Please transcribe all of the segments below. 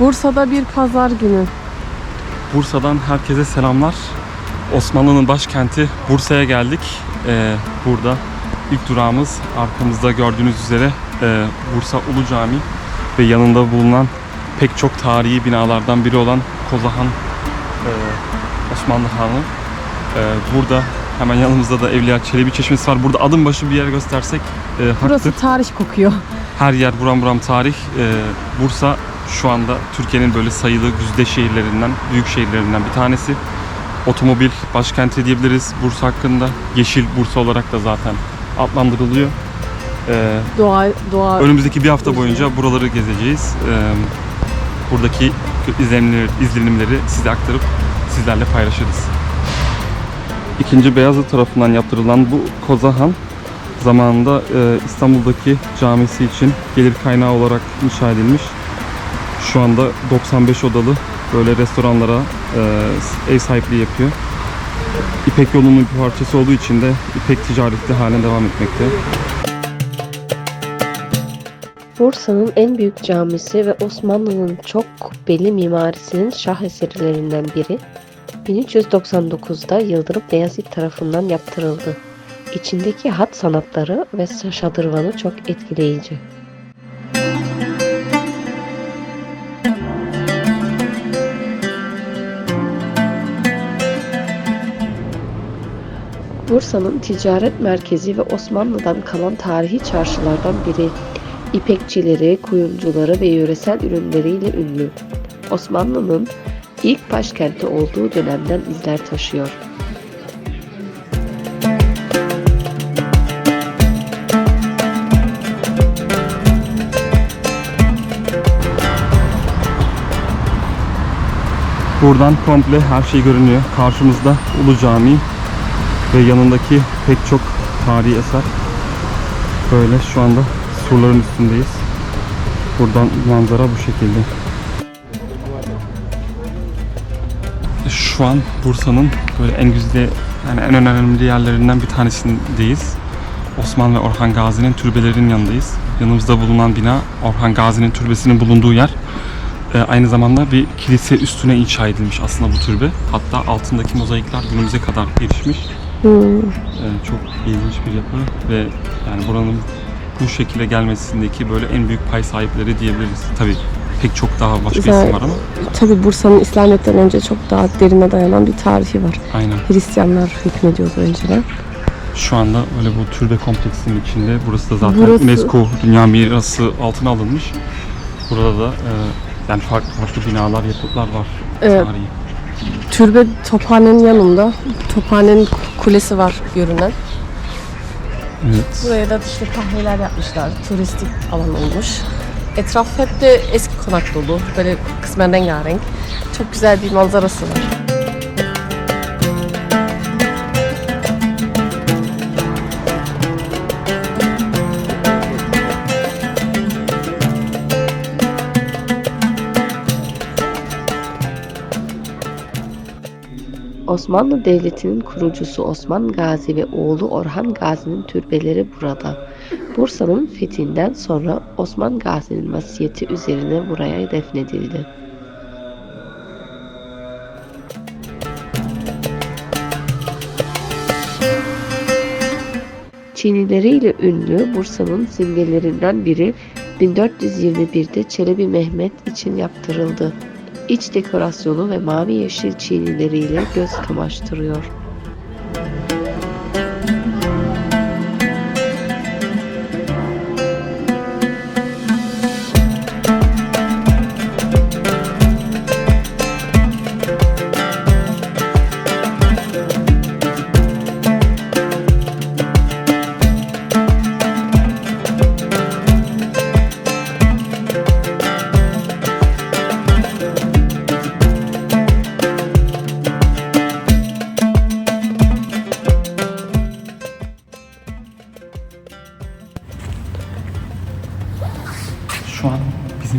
Bursa'da bir pazar günü. Bursa'dan herkese selamlar. Osmanlı'nın başkenti Bursa'ya geldik. Ee, burada ilk durağımız arkamızda gördüğünüz üzere e, Bursa Ulu Cami ve yanında bulunan pek çok tarihi binalardan biri olan Kozahan e, Osmanlı Hanı. E, burada hemen yanımızda da Evliya Çelebi Çeşmesi var. Burada adım başı bir yer göstersek e, haktır. Burası tarih kokuyor. Her yer buram buram tarih. Ee, Bursa şu anda Türkiye'nin böyle sayılı güzide şehirlerinden, büyük şehirlerinden bir tanesi. Otomobil başkenti diyebiliriz Bursa hakkında. Yeşil Bursa olarak da zaten adlandırılıyor. Ee, Doğa, doğa önümüzdeki bir hafta boyunca buraları gezeceğiz. Ee, buradaki izlenimleri, izlenimleri size aktarıp sizlerle paylaşırız. İkinci Beyazıt tarafından yaptırılan bu Kozahan zamanında e, İstanbul'daki camisi için gelir kaynağı olarak inşa edilmiş. Şu anda 95 odalı böyle restoranlara e, ev sahipliği yapıyor. İpek yolunun bir parçası olduğu için de İpek ticareti halen devam etmekte. Bursa'nın en büyük camisi ve Osmanlı'nın çok kubbeli mimarisinin şaheserlerinden biri 1399'da Yıldırım Beyazıt tarafından yaptırıldı. İçindeki hat sanatları ve şadırvanı çok etkileyici. Bursa'nın ticaret merkezi ve Osmanlı'dan kalan tarihi çarşılardan biri. İpekçileri, kuyumcuları ve yöresel ürünleriyle ünlü. Osmanlı'nın ilk başkenti olduğu dönemden izler taşıyor. Buradan komple her şey görünüyor. Karşımızda Ulu Cami ve yanındaki pek çok tarihi eser. Böyle şu anda surların üstündeyiz. Buradan manzara bu şekilde. Şu an Bursa'nın böyle en güzide yani en önemli yerlerinden bir tanesindeyiz. Osman ve Orhan Gazi'nin türbelerinin yanındayız. Yanımızda bulunan bina Orhan Gazi'nin türbesinin bulunduğu yer. Ee, aynı zamanda bir kilise üstüne inşa edilmiş aslında bu türbe. Hatta altındaki mozaikler günümüze kadar gelişmiş. Hmm. Ee, çok ilginç bir yapı ve yani buranın bu şekilde gelmesindeki böyle en büyük pay sahipleri diyebiliriz. Tabii pek çok daha başka Güzel. isim var ama Tabi Bursa'nın İslamiyet'ten önce çok daha derine dayanan bir tarihi var. aynen. Hristiyanlar hükmediyordu önceden. Şu anda öyle bu türbe kompleksinin içinde. Burası da zaten Burası- UNESCO Dünya Mirası altına alınmış. Burada da e, yani farklı farklı binalar, yapıtlar var. Evet. Tarihi. Türbe Tophane'nin yanında. Tophane'nin kulesi var görünen. Evet. Buraya da işte kahveler yapmışlar. Turistik alan olmuş. Etraf hep de eski konak dolu. Böyle kısmen rengarenk. Çok güzel bir manzarası var. Osmanlı Devleti'nin kurucusu Osman Gazi ve oğlu Orhan Gazi'nin türbeleri burada. Bursa'nın fethinden sonra Osman Gazi'nin vasiyeti üzerine buraya defnedildi. Çinileriyle ünlü Bursa'nın simgelerinden biri 1421'de Çelebi Mehmet için yaptırıldı. İç dekorasyonu ve mavi yeşil çiğnileriyle göz kamaştırıyor.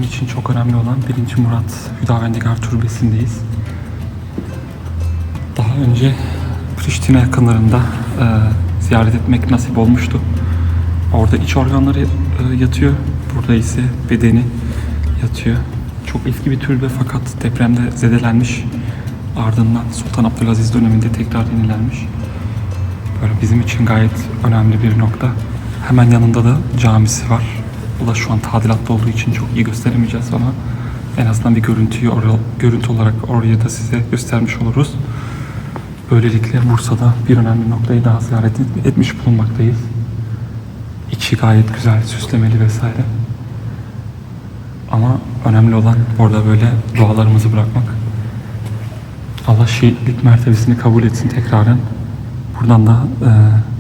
Bizim için çok önemli olan 1. Murat Hüdavendigar Türbesi'ndeyiz. Daha önce Priştine yakınlarında e, ziyaret etmek nasip olmuştu. Orada iç organları e, yatıyor. Burada ise bedeni yatıyor. Çok eski bir türbe fakat depremde zedelenmiş. Ardından Sultan Abdülaziz döneminde tekrar yenilenmiş. Böyle bizim için gayet önemli bir nokta. Hemen yanında da camisi var. O da şu an tadilatta olduğu için çok iyi gösteremeyeceğiz ama en azından bir görüntüyü oraya, görüntü olarak oraya da size göstermiş oluruz. Böylelikle Bursa'da bir önemli noktayı daha ziyaret et- etmiş bulunmaktayız. İçi gayet güzel, süslemeli vesaire. Ama önemli olan orada böyle dualarımızı bırakmak. Allah şehitlik mertebesini kabul etsin tekraren. Buradan da e,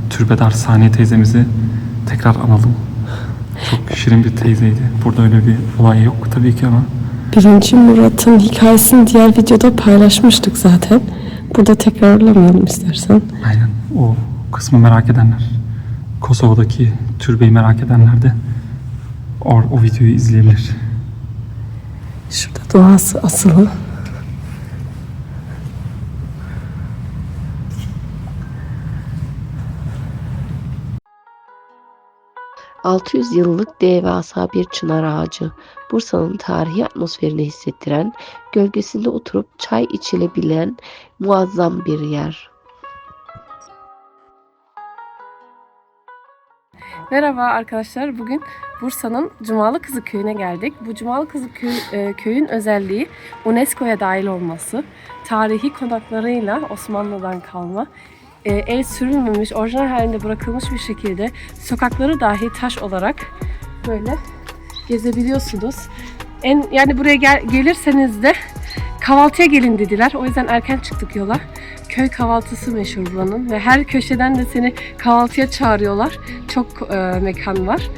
Türbedar Saniye teyzemizi tekrar analım. Çok şirin bir teyzeydi. Burada öyle bir olay yok tabii ki ama Birinci Murat'ın hikayesini diğer videoda paylaşmıştık zaten. Burada tekrarlamayalım istersen. aynen o kısmı merak edenler, Kosova'daki türbeyi merak edenler de o, o videoyu izleyebilir. Şurada duası asılı. ...600 yıllık devasa bir çınar ağacı. Bursa'nın tarihi atmosferini hissettiren, gölgesinde oturup çay içilebilen muazzam bir yer. Merhaba arkadaşlar. Bugün Bursa'nın Cumalı Kızı Köyü'ne geldik. Bu Cumalı Kızı Köy- e, Köyü'nün özelliği UNESCO'ya dahil olması. Tarihi konaklarıyla Osmanlı'dan kalma. E, el sürülmemiş, orijinal halinde bırakılmış bir şekilde sokakları dahi taş olarak böyle gezebiliyorsunuz. En yani buraya gel- gelirseniz de kahvaltıya gelin dediler. O yüzden erken çıktık yola. Köy kahvaltısı meşhur buranın ve her köşeden de seni kahvaltıya çağırıyorlar. Çok e, mekan var.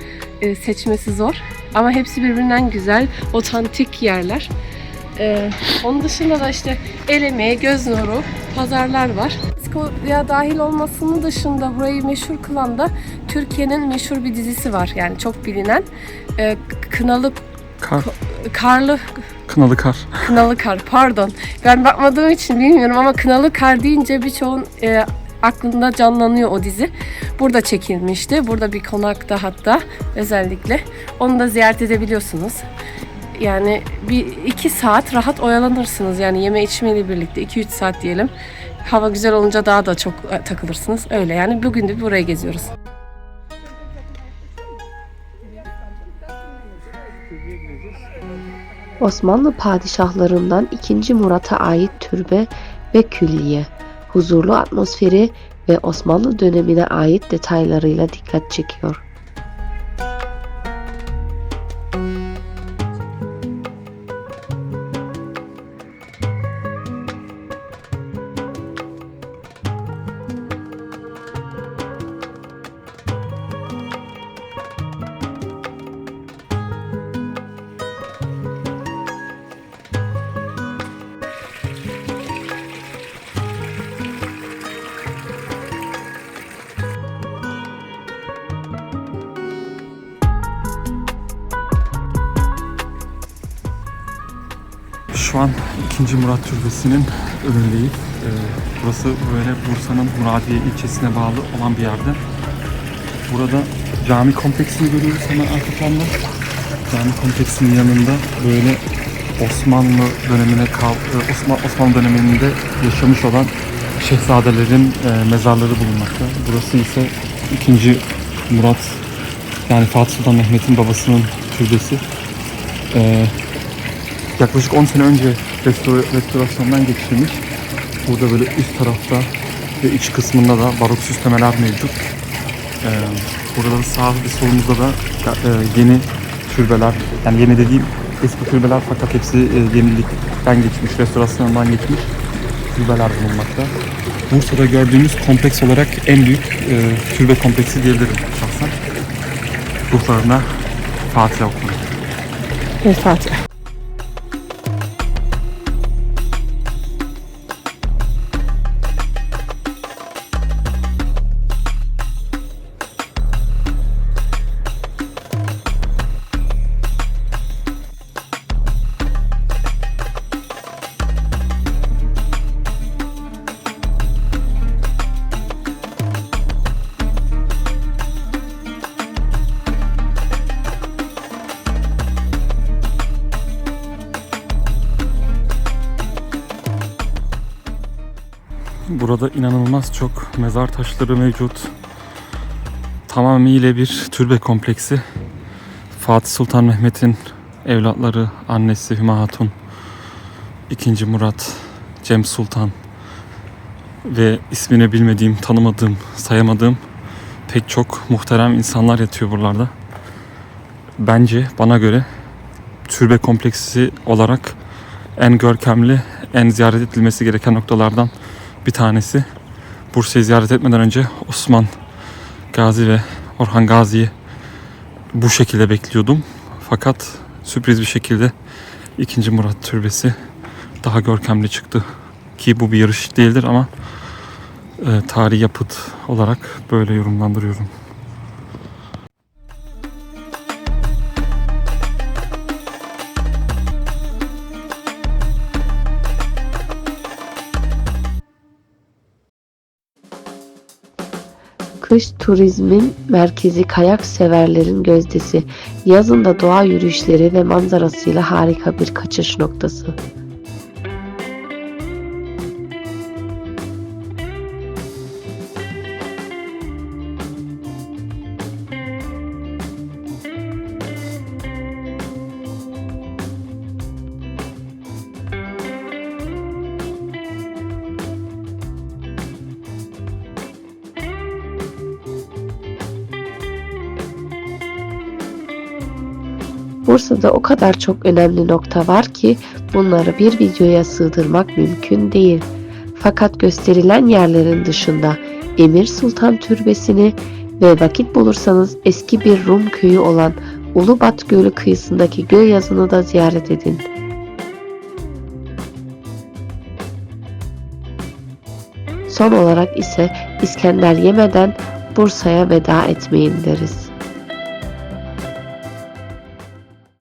E, seçmesi zor. Ama hepsi birbirinden güzel, otantik yerler. E, onun dışında da işte el emeği, göz nuru, pazarlar var. Ya dahil olmasının dışında burayı meşhur kılan da Türkiye'nin meşhur bir dizisi var. Yani çok bilinen. E, Kınalı, Kar, Karlı kınalı kar. Kınalı Kar pardon. Ben bakmadığım için bilmiyorum ama Kınalı Kar deyince birçoğun e, aklında canlanıyor o dizi. Burada çekilmişti. Burada bir konakta hatta özellikle. Onu da ziyaret edebiliyorsunuz. Yani bir iki saat rahat oyalanırsınız. Yani yeme içmeyle birlikte 2-3 saat diyelim. Hava güzel olunca daha da çok e, takılırsınız. Öyle yani bugün de buraya geziyoruz. Osmanlı padişahlarından 2. Murat'a ait türbe ve külliye, huzurlu atmosferi ve Osmanlı dönemine ait detaylarıyla dikkat çekiyor. Şu an 2. Murat Türbesi'nin önündeyiz. Ee, burası böyle Bursa'nın Muradiye ilçesine bağlı olan bir yerde. Burada cami kompleksini görüyoruz hemen arka planda. Cami kompleksinin yanında böyle Osmanlı dönemine kal e, Osman, Osmanlı döneminde yaşamış olan şehzadelerin e, mezarları bulunmakta. Burası ise 2. Murat yani Fatih Sultan Mehmet'in babasının türbesi. Ee, yaklaşık 10 sene önce restore- restorasyondan geçirilmiş. Burada böyle üst tarafta ve iç kısmında da barok süslemeler mevcut. Ee, burada da sağ ve solumuzda da e, yeni türbeler, yani yeni dediğim eski türbeler fakat hepsi e, yenilikten geçmiş, restorasyondan geçmiş türbeler bulunmakta. Bursa'da gördüğümüz kompleks olarak en büyük e, türbe kompleksi diyebilirim şahsen. Bursa'da Fatih Okulu. Evet Fatih. Burada inanılmaz çok mezar taşları mevcut. Tamamıyla bir türbe kompleksi. Fatih Sultan Mehmet'in evlatları, annesi Hüma Hatun, 2. Murat, Cem Sultan ve ismini bilmediğim, tanımadığım, sayamadığım pek çok muhterem insanlar yatıyor buralarda. Bence bana göre türbe kompleksi olarak en görkemli, en ziyaret edilmesi gereken noktalardan bir tanesi. Bursa'yı ziyaret etmeden önce Osman Gazi ve Orhan Gazi'yi bu şekilde bekliyordum. Fakat sürpriz bir şekilde 2. Murat Türbesi daha görkemli çıktı. Ki bu bir yarış değildir ama e, tarihi yapıt olarak böyle yorumlandırıyorum. Kış turizmin merkezi kayak severlerin gözdesi. Yazında doğa yürüyüşleri ve manzarasıyla harika bir kaçış noktası. Bursa'da o kadar çok önemli nokta var ki bunları bir videoya sığdırmak mümkün değil. Fakat gösterilen yerlerin dışında Emir Sultan Türbesi'ni ve vakit bulursanız eski bir Rum köyü olan Ulubat Gölü kıyısındaki Gölyazı'nı da ziyaret edin. Son olarak ise İskender yemeden Bursa'ya veda etmeyin deriz.